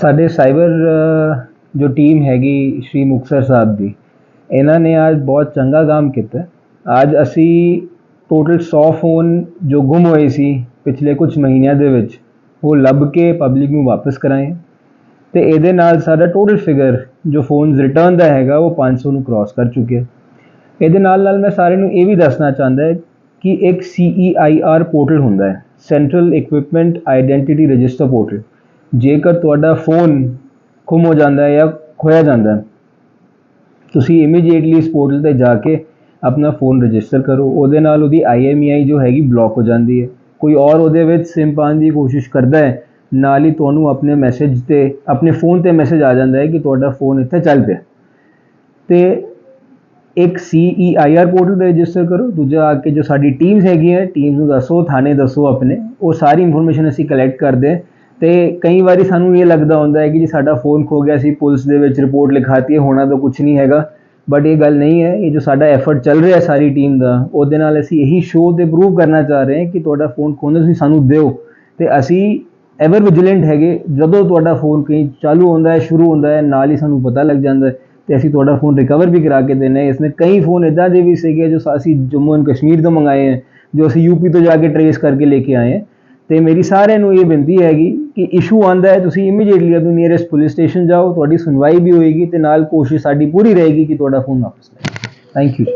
ਸਾਡੇ ਸਾਈਬਰ ਜੋ ਟੀਮ ਹੈਗੀ ਸ਼੍ਰੀ ਮੁਕਤਸਰ ਸਾਹਿਬ ਦੀ, ਇਹਨਾਂ ਨੇ ਅੱਜ ਬਹੁਤ ਚੰਗਾ ਕੰਮ ਕੀਤਾ। ਅੱਜ ਅਸੀਂ ਟੋਟਲ 100 ਫੋਨ ਜੋ ਗੁੰਮ ਹੋਏ ਸੀ ਪਿਛਲੇ ਕੁਝ ਮਹੀਨਿਆਂ ਦੇ ਵਿੱਚ, ਉਹ ਲੱਭ ਕੇ ਪਬਲਿਕ ਨੂੰ ਵਾਪਸ ਕਰਾਏ। ਤੇ ਇਹਦੇ ਨਾਲ ਸਾਡਾ ਟੋਟਲ ਫਿਗਰ ਜੋ ਫੋਨਸ ਰਿਟਰਨ ਦਾ ਹੈਗਾ, ਉਹ 500 ਨੂੰ ਕ੍ਰਾਸ ਕਰ ਚੁੱਕਿਆ। ਇਹਦੇ ਨਾਲ ਨਾਲ ਮੈਂ ਸਾਰਿਆਂ ਨੂੰ ਇਹ ਵੀ ਦੱਸਣਾ ਚਾਹੁੰਦਾ ਕਿ ਇੱਕ CEIR ਪੋਰਟਲ ਹੁੰਦਾ ਹੈ। Central equipment identity register portal. ਜੇਕਰ ਤੁਹਾਡਾ ਫੋਨ ਖੁੰਮ ਹੋ ਜਾਂਦਾ ਹੈ ਜਾਂ ਖੋਇਆ ਜਾਂਦਾ ਹੈ, ਤੁਸੀਂ ਇਮੀਡੀਏਟਲੀ ਇਸ ਪੋਰਟਲ ਤੇ ਜਾ ਕੇ ਆਪਣਾ ਫੋਨ ਰਜਿਸਟਰ ਕਰੋ। ਉਹਦੇ ਨਾਲ ਉਹਦੀ IMEI ਜੋ ਹੈਗੀ ਬਲੌਕ ਹੋ ਜਾਂਦੀ ਹੈ। ਕੋਈ ਔਰ ਉਹਦੇ ਵਿੱਚ ਸਿਮ ਪਾਉਣ ਦੀ ਕੋਸ਼ਿਸ਼ ਕਰਦਾ ਹੈ, ਨਾਲ ਹੀ ਤੁਹਾਨੂੰ ਆਪਣੇ ਮੈਸੇਜ ਤੇ, ਆਪਣੇ ਫੋਨ ਤੇ ਮੈਸੇਜ ਆ ਜਾਂਦਾ ਹੈ ਕਿ ਤੁਹਾਡਾ ਫੋਨ ਇੱਥੇ ਚੱਲ ਪਿਆ। ਤੇ ਇੱਕ CEIR ਪੋਰਟਲ ਤੇ ਰਜਿਸਟਰ ਕਰੋ, ਦੂਜਾ ਆ ਕੇ ਜੋ ਸਾਡੀ ਟੀਮਸ ਹੈਗੀਆਂ ਟੀਮਸ ਨੂੰ ਦੱਸੋ, ਥਾਣੇ ਦੱਸੋ ਆਪਣੇ, ਉਹ ਸਾਰੀ ਇਨਫੋਰਮੇਸ਼ਨ ਅਸੀਂ ਕਲੈਕਟ ਕਰਦੇ ਹਾਂ। ਤੇ ਕਈ ਵਾਰੀ ਸਾਨੂੰ ਇਹ ਲੱਗਦਾ ਹੁੰਦਾ ਹੈ ਕਿ ਜੀ ਸਾਡਾ ਫੋਨ ਖੋ ਗਿਆ ਸੀ, ਪੁਲਿਸ ਦੇ ਵਿੱਚ ਰਿਪੋਰਟ ਲਿਖਾਤੀ ਹੈ, ਹੋਣਾ ਤਾਂ ਕੁਝ ਨਹੀਂ ਹੈਗਾ। ਬਟ ਇਹ ਗੱਲ ਨਹੀਂ ਹੈ, ਇਹ ਜੋ ਸਾਡਾ ਐਫਰਟ ਚੱਲ ਰਿਹਾ ਸਾਰੀ ਟੀਮ ਦਾ, ਉਹਦੇ ਨਾਲ ਅਸੀਂ ਇਹੀ ਸ਼ੋਅ ਤੇ ਪ੍ਰੂਵ ਕਰਨਾ ਚਾਹ ਰਹੇ ਹਾਂ ਕਿ ਤੁਹਾਡਾ ਫੋਨ ਖੋਣਾ ਤੁਸੀਂ ਸਾਨੂੰ ਦਿਓ। ਤੇ ਅਸੀਂ ਐਵਰ ਵਿਜੀਲੈਂਟ ਹੈਗੇ, ਜਦੋਂ ਤੁਹਾਡਾ ਫੋਨ ਕहीं ਚਾਲੂ ਹੁੰਦਾ ਹੈ, ਸ਼ੁਰੂ ਹੁੰਦਾ ਹੈ, ਨਾਲ ਹੀ ਸਾਨੂੰ ਪਤਾ ਲੱਗ ਜਾਂਦਾ ਹੈ। ਤੇ ਅਸੀਂ ਤੁਹਾਡਾ ਫੋਨ ਰਿਕਵਰ ਵੀ ਕਰਾ ਕੇ ਦੇਣਾ ਇਸ ਇਸਨੇ ਕਈ ਫੋਨ ਇਦਾਂ ਦੇ ਵੀ ਸੀਗੇ ਜੋ ਅਸੀਂ ਜੰਮੂ ਐਂਡ ਕਸ਼ਮੀਰ ਤੋਂ ਮੰਗਾਏ ਹੈ, ਜੋ ਅਸੀਂ ਯੂਪੀ ਤੋਂ ਜਾ ਕੇ ਟਰੇਸ ਕਰਕੇ ਲੈ ਕੇ ਆਏ ਹਾਂ। ਤੇ ਮੇਰੀ ਸਾਰਿਆਂ ਨੂੰ ਇਹ ਬੇਨਤੀ ਹੈਗੀ ਕਿ ਇਸ਼ੂ ਆਂਦਾ ਹੈ, ਤੁਸੀਂ ਇਮੀਡੀਏਟਲੀ ਆਪਣੀ ਨੀਅਰੈਸਟ ਪੁਲਿਸ ਸਟੇਸ਼ਨ ਜਾਓ, ਤੁਹਾਡੀ ਸੁਣਵਾਈ ਵੀ ਹੋਏਗੀ ਤੇ ਨਾਲ ਕੋਸ਼ਿਸ਼ ਸਾਡੀ ਪੂਰੀ ਰਹੇਗੀ ਕਿ ਤੁਹਾਡਾ ਫੋਨ ਵਾਪਸ ਲੈ ਥੈਂਕ ਯੂ